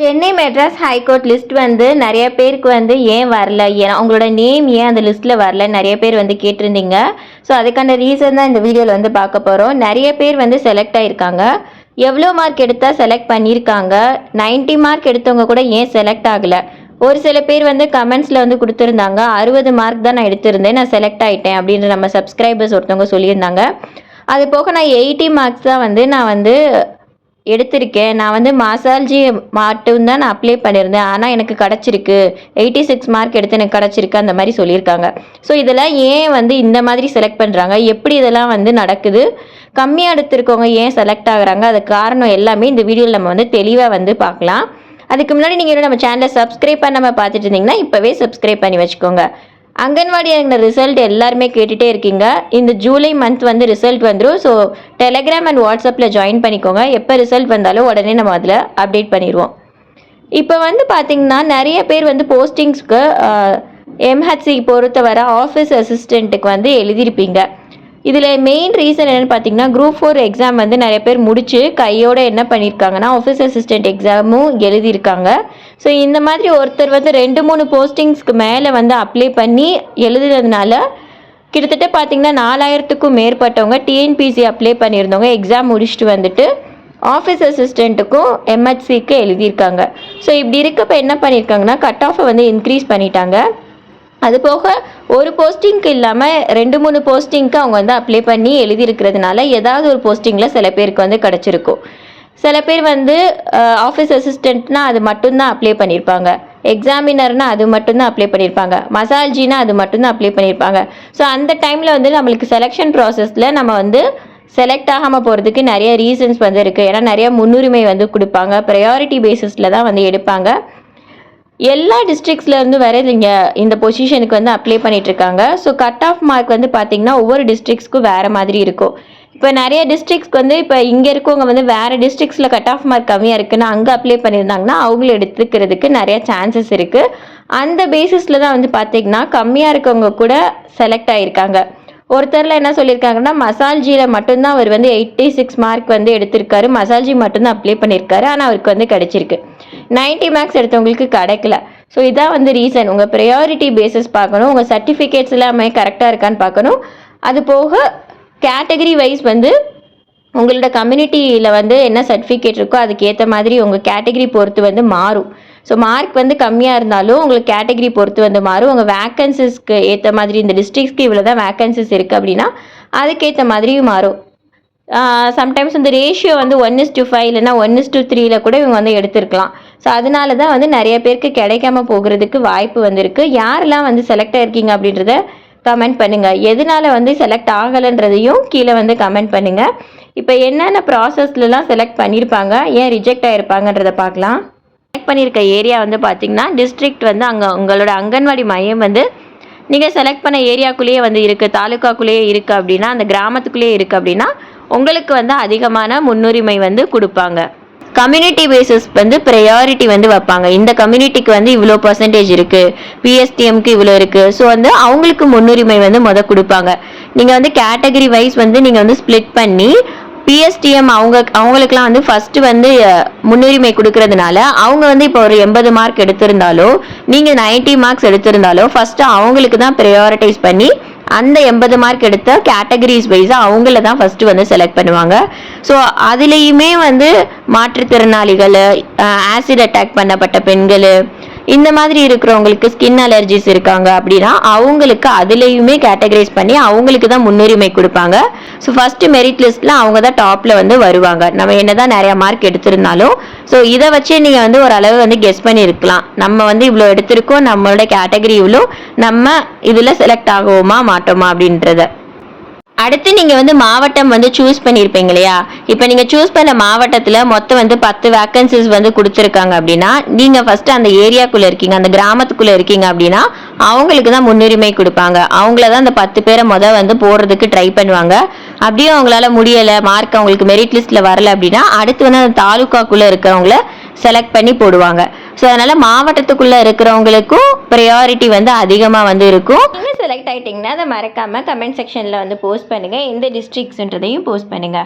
Chennai Madras high court list வந்து நிறைய பேருக்கு வந்து ஏன் வரல? ஏன் உங்களோட நேம் ஏன் அந்த லிஸ்ட்டில் வரல? நிறைய பேர் வந்து கேட்டிருந்தீங்க. ஸோ அதுக்கான ரீசன் தான் இந்த வீடியோவில் வந்து பார்க்க போகிறோம் நிறைய பேர் வந்து செலக்ட் ஆகியிருக்காங்க எவ்வளோ மார்க் எடுத்தால் செலக்ட் பண்ணியிருக்காங்க? 90 மார்க் எடுத்தவங்க கூட ஏன் செலக்ட் ஆகலை? ஒரு சில பேர் வந்து கமெண்ட்ஸில் வந்து கொடுத்துருந்தாங்க. அறுபது மார்க் தான் நான் எடுத்திருந்தேன். நான் செலக்ட் ஆகிட்டேன் அப்படின்னு நம்ம சப்ஸ்கிரைபர்ஸ் ஒருத்தவங்க சொல்லியிருந்தாங்க. அது போக நான் எயிட்டி மார்க்ஸ் தான் வந்து நான் வந்து எடுத்திருக்கேன். நான் வந்து மாசால்ஜி மட்டும்தான் நான் அப்ளை பண்ணியிருந்தேன். ஆனால் எனக்கு கிடச்சிருக்கு. எயிட்டி சிக்ஸ் மார்க் எடுத்து எனக்கு கிடச்சிருக்கு அந்த மாதிரி சொல்லியிருக்காங்க. ஸோ இதெல்லாம் ஏன் வந்து இந்த மாதிரி செலக்ட் பண்ணுறாங்க எப்படி இதெல்லாம் வந்து நடக்குது? கம்மியாக எடுத்திருக்கவங்க ஏன் செலக்ட் ஆகுறாங்க? அது காரணம் எல்லாமே இந்த வீடியோவில் நம்ம வந்து தெளிவாக வந்து பார்க்கலாம். அதுக்கு முன்னாடி நீங்கள் நம்ம சேனலை சப்ஸ்கிரைப் பண்ணாமல் பார்த்துட்டு இருந்தீங்கன்னா இப்போவே சப்ஸ்கிரைப் பண்ணி வச்சுக்கோங்க. அங்கன்வாடி இறங்கின ரிசல்ட் எல்லாருமே கேட்டுகிட்டே இருக்கீங்க. இந்த ஜூலை மந்த் வந்து ரிசல்ட் வந்துடும் ஸோ டெலகிராம் அண்ட் வாட்ஸ்அப்பில் ஜாயின் பண்ணிக்கோங்க. எப்போ ரிசல்ட் வந்தாலும் உடனே நம்ம அதில் அப்டேட் பண்ணிடுவோம் இப்போ வந்து பார்த்தீங்கன்னா நிறைய பேர் வந்து போஸ்டிங்ஸ்க்கு எம்ஹெச்சி பொறுத்தவரை ஆஃபீஸ் அசிஸ்டண்ட்டுக்கு வந்து எழுதியிருப்பீங்க. இதில் மெயின் ரீசன் என்னென்னு பார்த்தீங்கன்னா குரூப் ஃபோர் எக்ஸாம் வந்து நிறைய பேர் முடித்து கையோட என்ன பண்ணியிருக்காங்கன்னா ஆஃபீஸ் அசிஸ்டண்ட் எக்ஸாமும் எழுதியிருக்காங்க. ஸோ இந்த மாதிரி ஒருத்தர் வந்து ரெண்டு மூணு போஸ்டிங்ஸ்க்கு மேலே வந்து அப்ளை பண்ணி எழுதுனதுனால கிட்டத்தட்ட பார்த்திங்கன்னா நாலாயிரத்துக்கும் மேற்பட்டவங்க டிஎன்பிசி அப்ளை பண்ணியிருந்தவங்க எக்ஸாம் முடிச்சுட்டு வந்துட்டு ஆஃபீஸ் அசிஸ்டண்ட்டுக்கும் எம்ஹெச்சிக்கு எழுதியிருக்காங்க. ஸோ இப்படி இருக்கப்போ என்ன பண்ணியிருக்காங்கன்னா கட் ஆஃபை வந்து இன்க்ரீஸ் பண்ணிட்டாங்க. அது போக ஒரு போஸ்டிங்க்கு இல்லாமல் ரெண்டு மூணு போஸ்டிங்க்கு அவங்க வந்து அப்ளை பண்ணி எழுதியிருக்கிறதுனால ஏதாவது ஒரு போஸ்டிங்கில் சில பேருக்கு வந்து கிடச்சிருக்கும். சில பேர் வந்து ஆஃபீஸ் அசிஸ்டண்ட்னா அது மட்டும்தான் அப்ளை பண்ணியிருப்பாங்க. எக்ஸாமினர்னா அது மட்டும்தான் அப்ளை பண்ணியிருப்பாங்க. மசால்ஜினா அது மட்டும்தான் அப்ளை பண்ணியிருப்பாங்க. ஸோ அந்த டைமில் வந்து நம்மளுக்கு செலெக்ஷன் ப்ராசஸில் நம்ம வந்து செலக்ட் ஆகாமல் போகிறதுக்கு நிறைய ரீசன்ஸ் வந்து இருக்குது ஏன்னா நிறைய முன்னுரிமை வந்து கொடுப்பாங்க. ப்ரையாரிட்டி பேசிஸில் தான் வந்து எடுப்பாங்க. எல்லா டிஸ்ட்ரிக்ஸ்லேருந்து இருந்து வர இந்த பொசிஷனுக்கு வந்து அப்ளை பண்ணிகிட்ருக்காங்க இருக்காங்க. ஸோ கட் ஆஃப் மார்க் வந்து பார்த்திங்கன்னா ஒவ்வொரு டிஸ்ட்ரிக்ஸ்க்கும் வேறு மாதிரி இருக்கும். இப்போ நிறைய டிஸ்ட்ரிக்ஸ்க்கு வந்து இப்போ இங்கே இருக்கவங்க வந்து வேறு டிஸ்ட்ரிக்ஸில் கட் ஆஃப் மார்க் கம்மியாக இருக்குன்னு அங்கே அப்ளை பண்ணியிருந்தாங்கன்னா அவங்கள எடுத்துக்கிறதுக்கு நிறைய சான்சஸ் இருக்குது அந்த பேசிஸில் தான் வந்து பார்த்திங்கன்னா கம்மியாக இருக்கவங்க கூட செலக்ட் ஆகியிருக்காங்க ஒருத்தரில் என்ன சொல்லியிருக்காங்கன்னா மசால்ஜியில் மட்டும்தான் அவர் வந்து எயிட்டி சிக்ஸ் மார்க் வந்து எடுத்திருக்காரு. மசால்ஜி மட்டும்தான் அப்ளை பண்ணியிருக்காரு. ஆனால் அவருக்கு வந்து கிடச்சிருக்கு. 90 மார்க்ஸ் எடுத்தவங்களுக்கு கிடைக்கல. ஸோ இதான் வந்து ரீசன் உங்கள் ப்ரையாரிட்டி பேசிஸ் பார்க்கணும். உங்கள் சர்டிஃபிகேட்ஸ் எல்லாமே கரெக்டாக இருக்கான்னு பார்க்கணும். அது போக கேட்டகரி வைஸ் வந்து உங்களோட கம்யூனிட்டியில் வந்து என்ன சர்டிஃபிகேட் இருக்கோ அதுக்கு ஏற்ற மாதிரி உங்கள் கேட்டகரி பொறுத்து வந்து மாறும். ஸோ மார்க் வந்து கம்மியாக இருந்தாலும் உங்களுக்கு கேட்டகரி பொறுத்து வந்து மாறும். உங்கள் வேக்கன்சிஸ்க்கு ஏற்ற மாதிரி இந்த டிஸ்ட்ரிக்ஸ்க்கு இவ்வளோ தான் வேக்கன்சிஸ் இருக்குது அப்படின்னா அதுக்கேற்ற மாதிரியும் மாறும். சம்டைம்ஸ் இந்த ரேஷியோ வந்து ஒன் இஸ் டு ஃபைவ் இல்லைன்னா ஒன் இஸ் டு த்ரீல கூட இவங்க வந்து எடுத்திருக்கலாம். ஸோ அதனால தான் வந்து நிறைய பேருக்கு கிடைக்காம போகிறதுக்கு வாய்ப்பு வந்திருக்கு. யாரெல்லாம் வந்து செலக்ட் ஆயிருக்கீங்க அப்படின்றத கமெண்ட் பண்ணுங்கள் எதனால வந்து செலக்ட் ஆகலைன்றதையும் கீழே வந்து கமெண்ட் பண்ணுங்கள் இப்போ என்னென்ன ப்ராசஸ்லலாம் செலக்ட் பண்ணியிருப்பாங்க ஏன் ரிஜெக்ட் ஆகிருப்பாங்கன்றத பார்க்கலாம். செலக்ட் பண்ணியிருக்க ஏரியா வந்து பார்த்தீங்கன்னா டிஸ்ட்ரிக்ட் வந்து அங்கே உங்களோட அங்கன்வாடி மையம் வந்து நீங்கள் செலக்ட் பண்ண ஏரியாக்குள்ளேயே வந்து இருக்குது தாலுக்காக்குள்ளேயே இருக்குது அப்படின்னா அந்த கிராமத்துக்குள்ளேயே இருக்குது அப்படின்னா உங்களுக்கு வந்து அதிகமான முன்னுரிமை வந்து கொடுப்பாங்க. கம்யூனிட்டி பேசிஸ் வந்து ப்ரையாரிட்டி வந்து வைப்பாங்க. இந்த கம்யூனிட்டிக்கு வந்து இவ்வளோ பர்சன்டேஜ் இருக்குது பிஎஸ்டிஎம்க்கு இவ்வளோ இருக்குது ஸோ வந்து அவங்களுக்கு முன்னுரிமை வந்து முத கொடுப்பாங்க. நீங்கள் வந்து கேட்டகரி வைஸ் வந்து நீங்கள் வந்து ஸ்ப்ளிட் பண்ணி பிஎஸ்டிஎம் அவங்க அவங்களுக்குலாம் வந்து ஃபர்ஸ்ட் வந்து முன்னுரிமை கொடுக்கறதுனால அவங்க வந்து இப்போ ஒரு எண்பது மார்க் எடுத்திருந்தாலோ நீங்கள் 90 மார்க்ஸ் எடுத்திருந்தாலோ ஃபர்ஸ்ட் அவங்களுக்கு தான் ப்ரையாரிட்டைஸ் பண்ணி அந்த எண்பது மார்க் எடுத்த கேட்டகரிஸ் வைஸாக அவங்கள தான் ஃபஸ்ட்டு வந்து செலக்ட் பண்ணுவாங்க. ஸோ அதுலேயுமே வந்து மாற்றுத்திறனாளிகள் ஆசிட் அட்டாக் பண்ணப்பட்ட பெண்கள் இந்த மாதிரி இருக்கிறவங்களுக்கு ஸ்கின் அலர்ஜிஸ் இருக்காங்க அப்படின்னா அவங்களுக்கு அதுலேயுமே கேட்டகரைஸ் பண்ணி அவங்களுக்கு தான் முன்னுரிமை கொடுப்பாங்க. ஸோ ஃபஸ்ட்டு மெரிட் லிஸ்ட்டில் அவங்க தான் டாப்பில் வந்து வருவாங்க. நம்ம என்ன தான் நிறையா மார்க் எடுத்திருந்தாலும் ஸோ இதை வச்சே நீங்கள் வந்து ஓரளவு வந்து கெஸ் பண்ணியிருக்கலாம். நம்ம வந்து இவ்வளோ எடுத்திருக்கோம் நம்மளோட கேட்டகரி இவ்வளோ நம்ம இதில் செலக்ட் ஆகுவோமா மாட்டோமா அப்படின்றத. அடுத்து நீங்கள் வந்து மாவட்டம் வந்து சூஸ் பண்ணியிருப்பீங்க இல்லையா? இப்போ நீங்கள் சூஸ் பண்ண மாவட்டத்தில் மொத்தம் வந்து பத்து வேக்கன்சிஸ் வந்து கொடுத்துருக்காங்க அப்படின்னா நீங்கள் ஃபஸ்ட்டு அந்த ஏரியாக்குள்ளே இருக்கீங்க அந்த கிராமத்துக்குள்ளே இருக்கீங்க அப்படின்னா அவங்களுக்கு தான் முன்னுரிமை கொடுப்பாங்க. அவங்கள தான் அந்த பத்து பேரை மொதல் வந்து போடுறதுக்கு ட்ரை பண்ணுவாங்க. அப்படியே அவங்களால முடியலை மார்க் அவங்களுக்கு மெரிட் லிஸ்ட்டில் வரல அப்படின்னா அடுத்து வந்து அந்த தாலுக்காக்குள்ளே இருக்கிறவங்கள செலக்ட் பண்ணி போடுவாங்க. ஸோ அதனால மாவட்டத்துக்குள்ளே இருக்கிறவங்களுக்கும் ப்ரையாரிட்டி வந்து அதிகமாக வந்து இருக்கும். செலக்ட் ஆயிட்டீங்கன்னா அதை மறக்காம கமெண்ட் செக்ஷனில் வந்து போஸ்ட் பண்ணுங்க. எந்த டிஸ்ட்ரிக்ஸ்ன்றதையும் போஸ்ட் பண்ணுங்க.